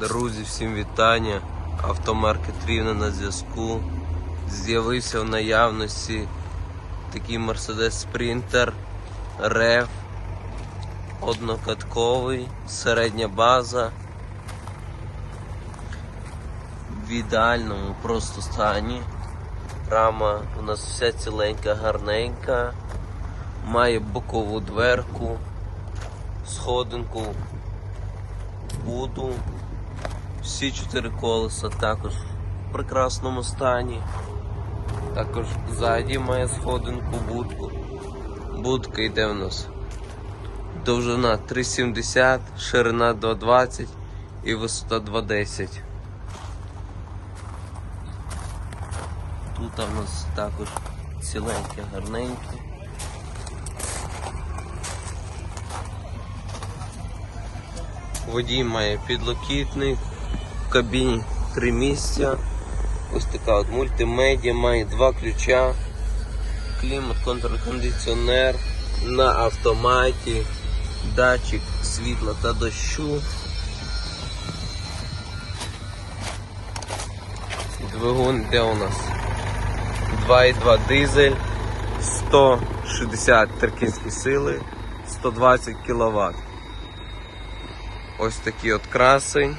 Друзі, всім вітання. Автомаркет Рівне на зв'язку. З'явився в наявності такий Mercedes Sprinter REV однокатковий, середня база. В ідеальному просто стані. Рама у нас вся ціленька, гарненька. Має бокову дверку, сходинку буду. Всі чотири колеса також в прекрасному стані. Також ззаді має сходинку будку. Будка йде в нас. Довжина 3,70, ширина 2,20 і висота 2,10. Тут у нас також ціленьке, гарненьке. Водій має підлокітник, кабіні три місця. Ось така от мультимедіа, має два ключа, клімат, контркондиціонер на автоматі, датчик світла та дощу. Двигун де у нас 2,2 дизель, 160 теркінські сили, 120 кВт. Ось такий от красень,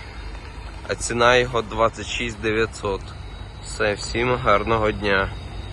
а ціна його 26 900. Все, всім гарного дня.